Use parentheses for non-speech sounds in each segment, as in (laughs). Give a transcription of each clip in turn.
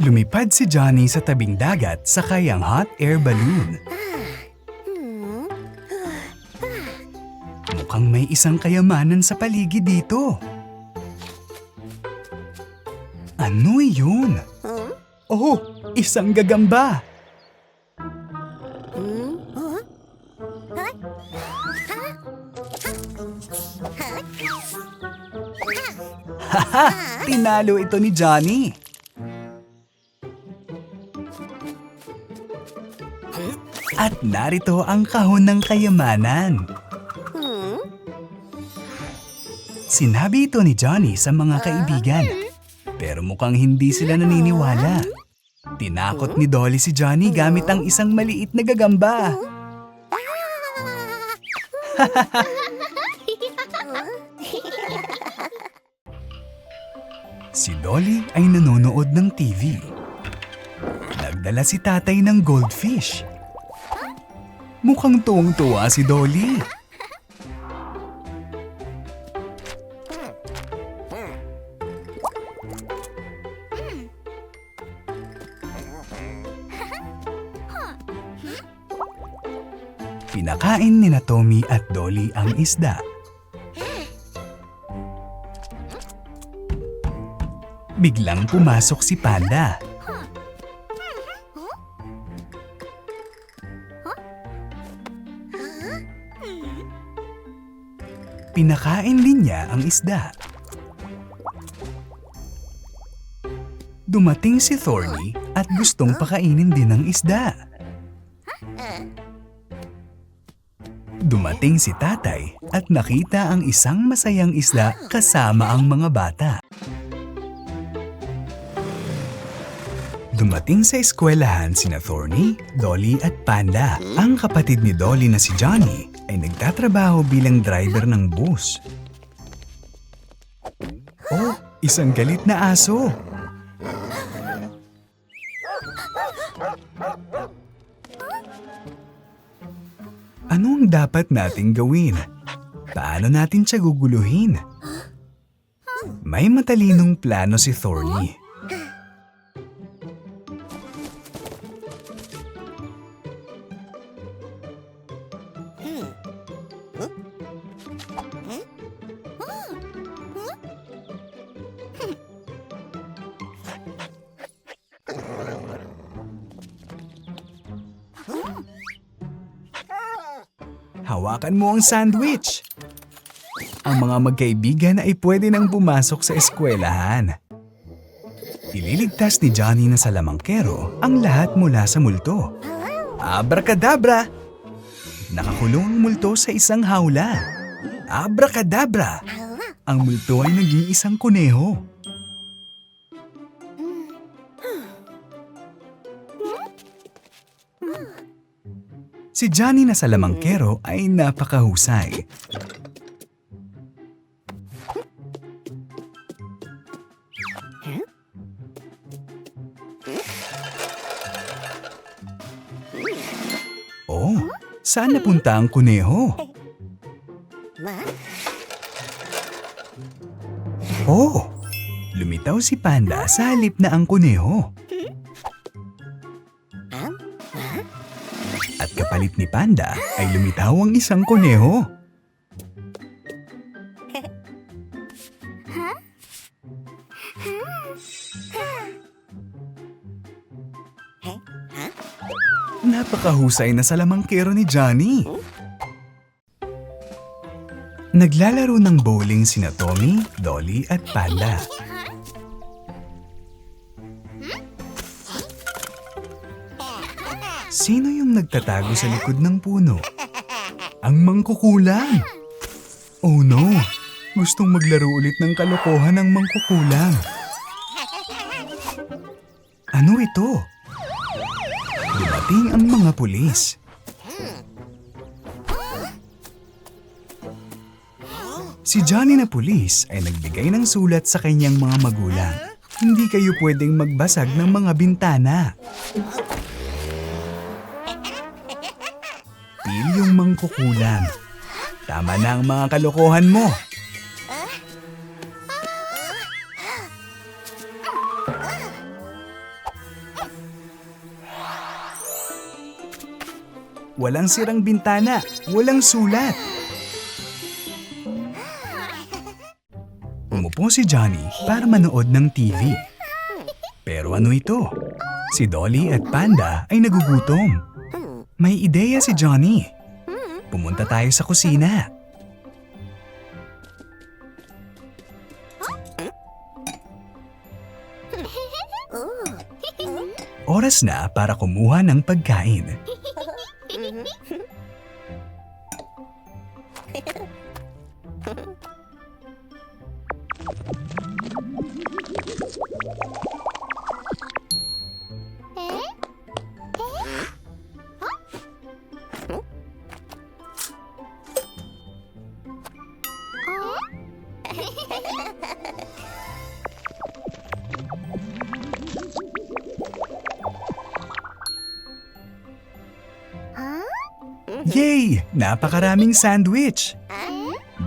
Lumipad si Johnny sa tabing dagat sakay ang hot air balloon. Mukhang may isang kayamanan sa paligid dito. Ano yun? Oh, isang gagamba. (laughs) Haha! Tinalo ito ni Johnny. At narito ang kahon ng kayamanan. Sinabi ito ni Johnny sa mga kaibigan. Pero mukhang hindi sila naniniwala. Tinakot ni Dolly si Johnny gamit ang isang maliit na gagamba. (laughs) Si Dolly ay nanonood ng TV. Nagdala si tatay ng goldfish. Mukhang tuwang-tuwa si Dolly. Pinakain ni na Tommy at Dolly ang isda. Biglang pumasok si Panda. Pinakain din niya ang isda. Dumating si Thorny at gustong pakainin din ng isda. Dumating si tatay at nakita ang isang masayang isda kasama ang mga bata. Dumating sa eskwelahan sina Thorny, Dolly at Panda. Ang kapatid ni Dolly na si Johnny ay nagtatrabaho bilang driver ng bus. Oh, isang galit na aso. Ano ang dapat nating gawin? Paano natin siya guguluhin? May matalinong plano si Thorny. Hawakan mo ang sandwich. Ang mga magkaibigan ay pwede nang pumasok sa eskwelahan. Ililigtas ni Johnny na salamangkero ang lahat mula sa multo. Abracadabra! Nakakulong ang multo sa isang hawla. Abracadabra! Ang multo ay naging isang kuneho. Si Johnny na salamangkero ay napakahusay. Oh, saan napunta ang kuneho? Oh, lumitaw si Panda sa halip na ang kuneho. Kapalit ni Panda ay lumitaw ang isang kuneho. Napakahusay na salamangkero ni Johnny. Naglalaro ng bowling sina Tommy, Dolly at Panda. Sino yung nagtatago sa likod ng puno? Ang mangkukulang! Oh no! Gustong maglaro ulit ng kalokohan ng mangkukulang. Ano ito? Dumating ang mga pulis. Si Johnny na pulis ay nagbigay ng sulat sa kanyang mga magulang. Hindi kayo pwedeng magbasag ng mga bintana. yung mangkukulam. Tama na ang mga kalokohan mo. Walang sirang bintana, walang sulat. Umupo si Johnny para manood ng TV. Pero ano ito? Si Dolly at Panda ay nagugutom. May ideya si Johnny. Pumunta tayo sa kusina. (laughs) Oras na para kumuha ng pagkain. (laughs) Napakaraming sandwich!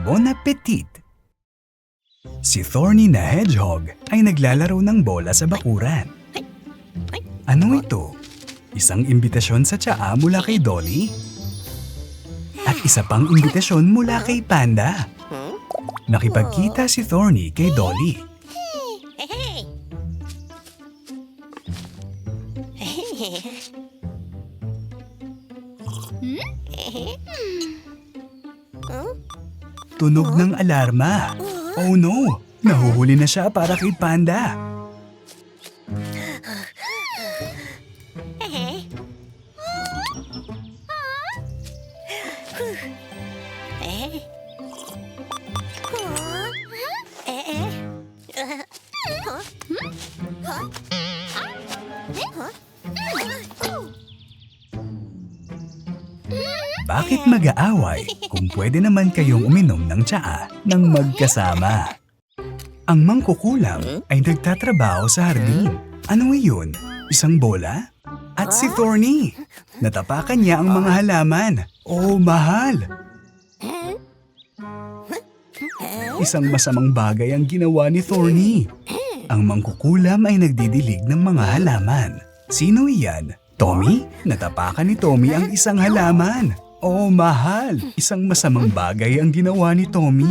Bon appetit! Si Thorny na hedgehog ay naglalaro ng bola sa bakuran. Ano ito? Isang imbitasyon sa tsaa mula kay Dolly? At isa pang imbitasyon mula kay Panda. Nakipagkita si Thorny kay Dolly. (laughs) Tunog ng alarma. Oh no! Nahuhuli na siya para kay Panda. Pwede naman kayong uminom ng tsaa ng magkasama? Ang mangkukulam ay nagtatrabaho sa hardin. Ano iyon? Isang bola? At si Thorny. Natapakan niya ang mga halaman. Oh, mahal! Isang masamang bagay ang ginawa ni Thorny. Ang mangkukulam ay nagdidilig ng mga halaman. Sino iyan? Tommy? Natapakan ni Tommy ang isang halaman. Oh, mahal! Isang masamang bagay ang ginawa ni Tommy.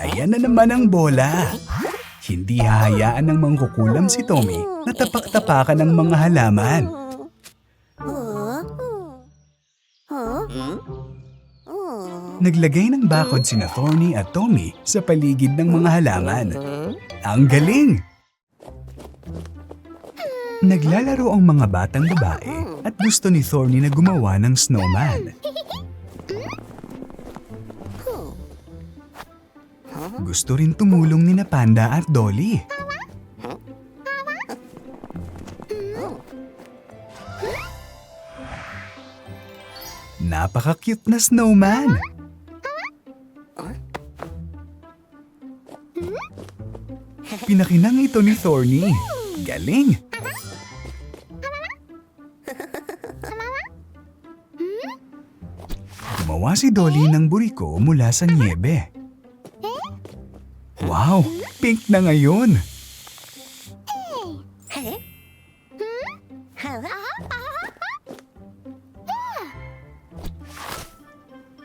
Ayan na naman ang bola. Hindi hahayaan ng mangkukulam si Tommy na tapak-tapakan ng mga halaman. Naglagay ng bakod sina Thorny at Tommy sa paligid ng mga halaman. Ang galing! Naglalaro ang mga batang babae at gusto ni Thorny na gumawa ng snowman. Gusto rin tumulong ni na Panda at Dolly. Napaka-cute na snowman. Pinakinang ito ni Thorny. Galing! Gumawa si Dolly ng buriko mula sa niebe. Wow! Pink na ngayon!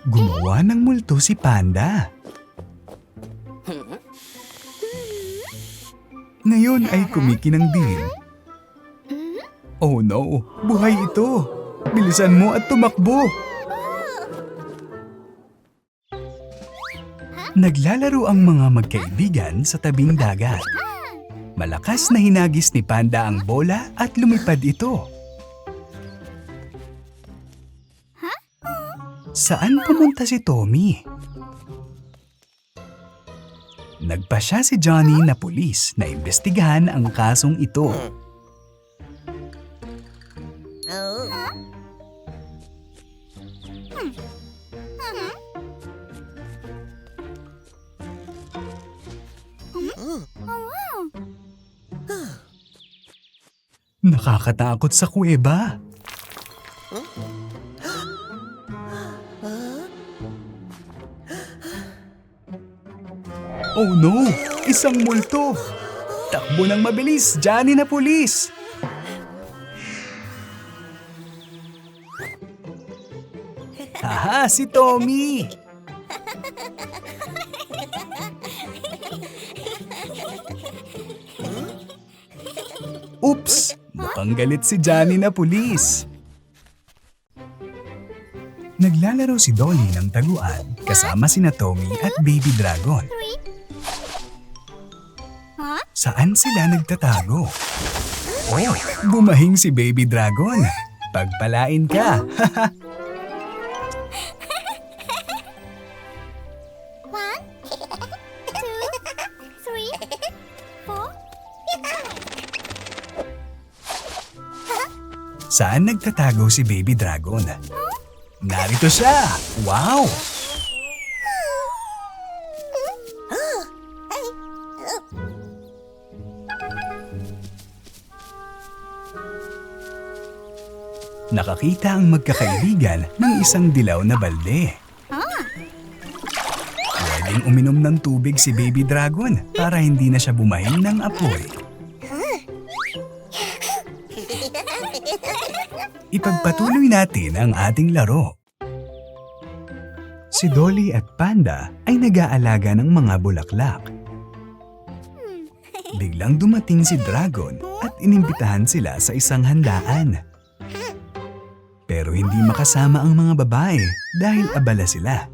Gumawa ng multo si Panda. Ngayon ay kumikinang din. Oh no! Buhay ito! Bilisan mo at tumakbo! Naglalaro ang mga magkaibigan sa tabing dagat. Malakas na hinagis ni Panda ang bola at lumipad ito. Saan pumunta si Tommy? Nagpa siya si Johnny na pulis na imbestigahan ang kasong ito. Nakakatakot sa kuweba. Oh no! Isang multo! Takbo ng mabilis, Johnny na pulis! Haha, si Tommy! Oops! Mukhang galit si Johnny na pulis. Naglalaro si Dolly ng taguan kasama sina Tommy at Baby Dragon. Saan sila nagtatago? Oh, bumahing si Baby Dragon. Pagpalain ka. (laughs) One, two, three, four. Saan nagtatago si Baby Dragon? Narito siya! Wow! Nakakita ang magkakaibigan ng isang dilaw na balde. Pwedeng uminom ng tubig si Baby Dragon para hindi na siya bumahing ng apoy. Ipagpatuloy natin ang ating laro. Si Dolly at Panda ay nag-aalaga ng mga bulaklak. Biglang dumating si Dragon at inimbitahan sila sa isang handaan. Pero hindi makasama ang mga babae dahil abala sila.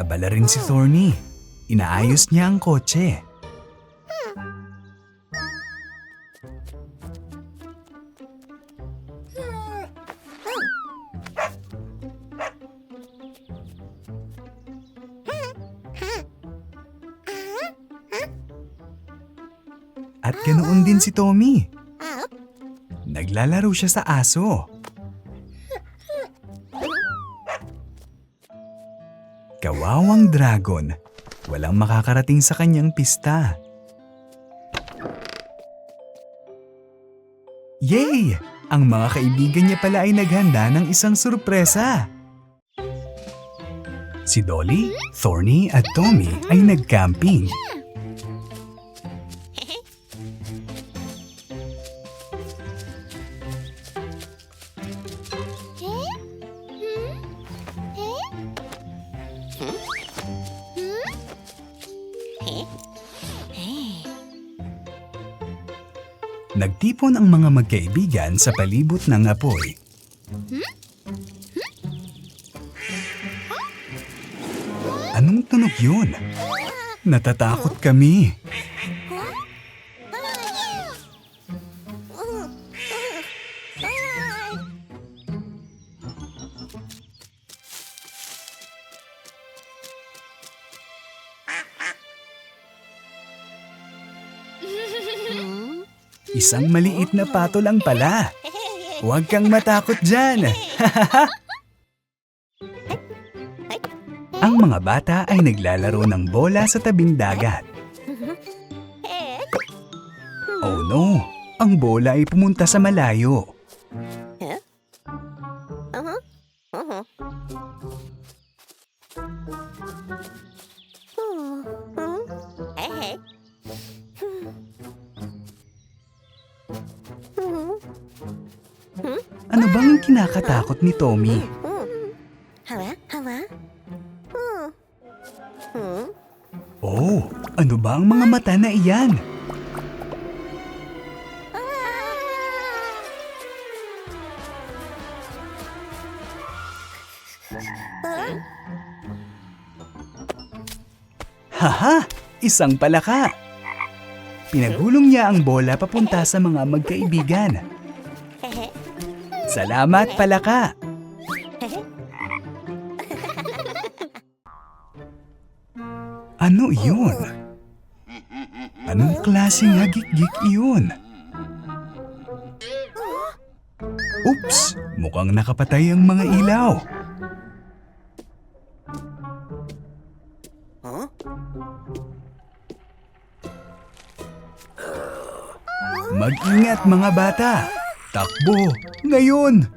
Abala rin si Thorny. Inaayos niya ang kotse. Din si Tommy. Naglalaro siya sa aso. Kawawang dragon. Walang makakarating sa kanyang pista. Yay! Ang mga kaibigan niya pala ay naghanda ng isang sorpresa. Si Dolly, Thorny at Tommy ay nag-camping. Nagtipon ang mga magkaibigan sa palibot ng apoy. Anong tunog yun? Natatakot kami. Isang maliit na pato lang pala. Huwag kang matakot dyan. (laughs) Ang mga bata ay naglalaro ng bola sa tabing dagat. Oh no! Ang bola ay pumunta sa malayo. Ni Tommy? Hawa? Hawa? Oh, ano ba ang mga mata na iyan? Haha! Isang palaka! Pinagulong niya ang bola papunta sa mga magkaibigan. Salamat, palaka! Ano iyon? Anong klaseng hagik-gik iyon? Oops! Mukhang nakapatay ang mga ilaw. Mag-ingat mga bata! Takbo! Ngayon!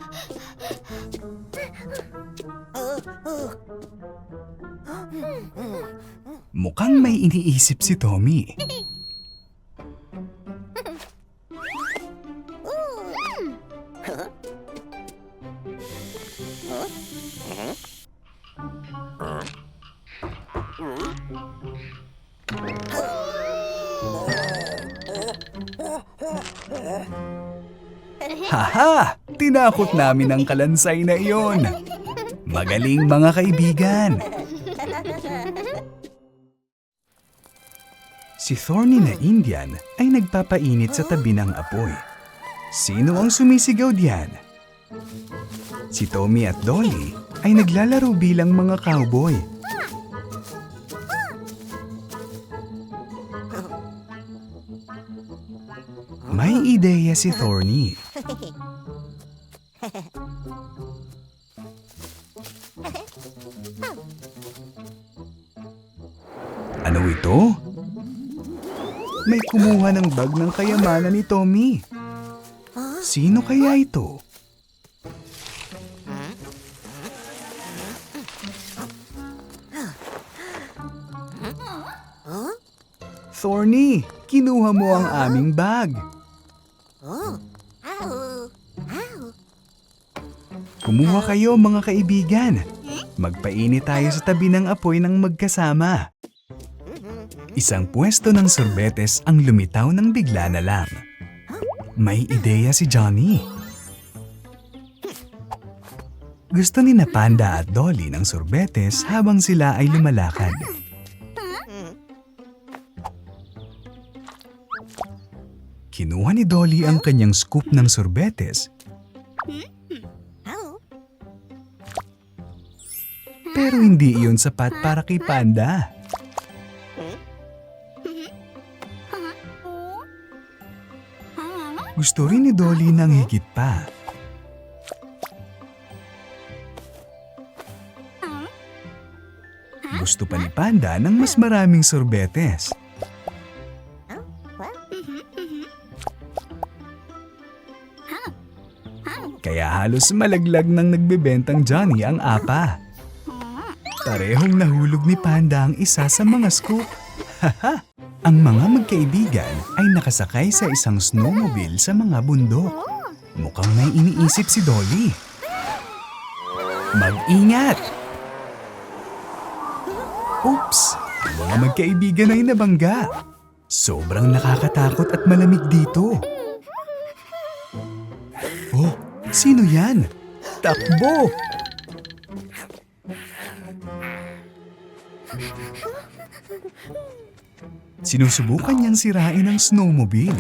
Mukhang may iniisip si Tommy. (laughs) Haha! Tinakot namin ang kalansay na iyon. Magaling mga kaibigan. Si Thorny na Indian ay nagpapainit sa tabi ng apoy. Sino ang sumisigaw diyan? Si Tommy at Dolly ay naglalaro bilang mga cowboy. May ideya si Thorny. Ano ito? May kumuha ng bag ng kayamanan ni Tommy. Sino kaya ito? Thorny, kinuha mo ang aming bag. Kumuha kayo mga kaibigan. Magpainit tayo sa tabi ng apoy ng magkasama. Isang pwesto ng sorbetes ang lumitaw ng bigla na lang. May ideya si Johnny. Gusto ni na Panda at Dolly ng sorbetes habang sila ay lumalakad. Kinuha ni Dolly ang kanyang scoop ng sorbetes pero hindi iyon sapat para kay Panda. Gusto rin ni Dolly ng higit pa. Gusto pa ni Panda ng mas maraming sorbetes. Kaya halos malaglag ng nagbebentang Johnny ang apa. Parehong nahulog ni Panda ang isa sa mga scoop. Haha! ang mga magkaibigan ay nakasakay sa isang snowmobile sa mga bundok. Mukhang may iniisip si Dolly. Mag-ingat! Oops! Ang mga magkaibigan ay nabangga. Sobrang nakakatakot at malamig dito. Oh, sino yan? Takbo! Sinusubukan niyang sirain ang snowmobile.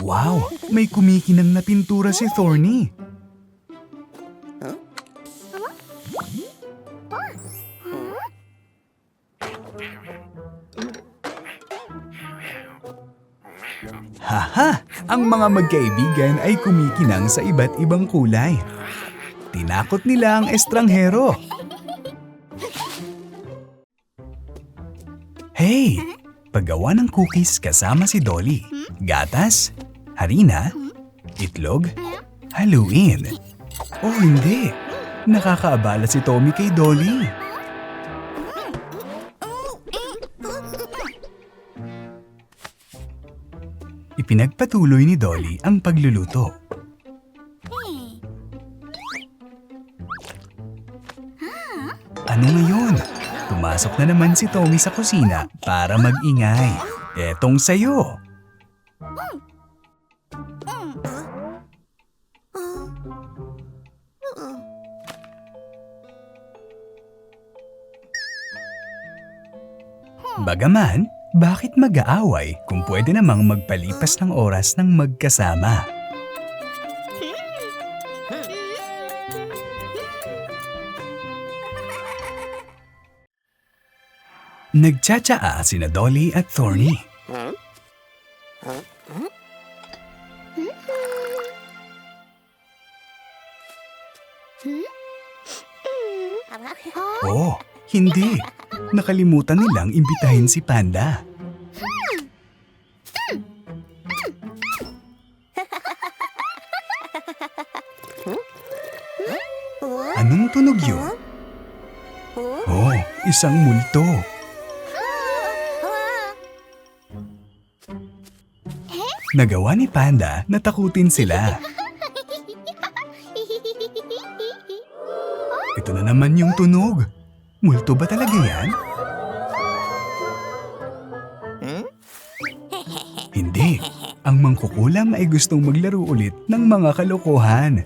Wow! May kumikinang na pintura si Thorny. Haha! Ang mga magkaibigan ay kumikinang sa iba't ibang kulay. Tinakot nila ang estranghero. Hey! Paggawa ng cookies kasama si Dolly. Gatas, harina, itlog, haluin. Oh hindi! Nakakaabala si Tommy kay Dolly. Ipinagpatuloy ni Dolly ang pagluluto. Ano ngayon? Pumasok na naman si Tommy sa kusina para mag-ingay. Etong sayo. Bagaman, bakit mag-aaway kung pwede namang magpalipas ng oras ng magkasama? Nagtsatsaa sina Dolly at Thorny. Oh, hindi. Nakalimutan nilang imbitahin si Panda. Anong tunog yun? Oh, isang multo. Nagawa ni Panda na takutin sila. Ito na naman yung tunog. Multo ba talaga yan? Hindi. Ang mangkukulam ay gustong maglaro ulit ng mga kalokohan.